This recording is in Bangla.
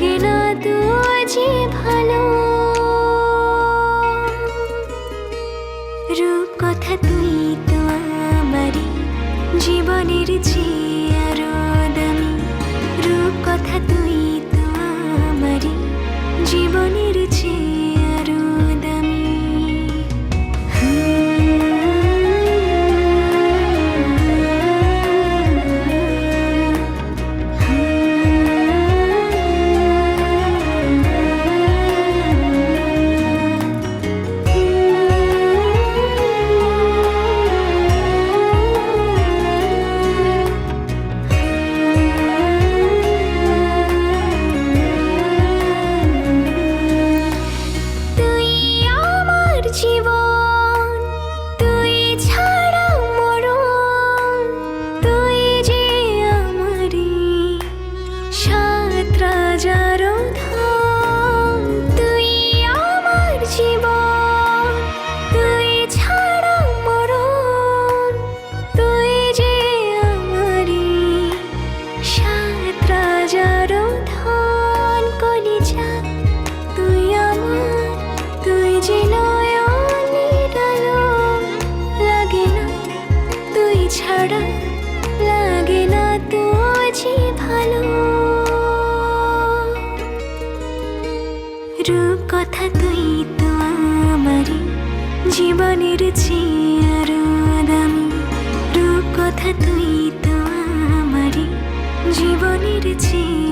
লাগে না যে ভালো। রূপ কথা তুই তো জীবনের চেয়ে আরও দামি। রূপ কথা তুই ছাড়া লাগে না তো যে ভালো। রূপ কথা তুই তো আমার জীবনের চেয়ার দামি। রূপ কথা তুই তো আমার জীবনের চেয়ে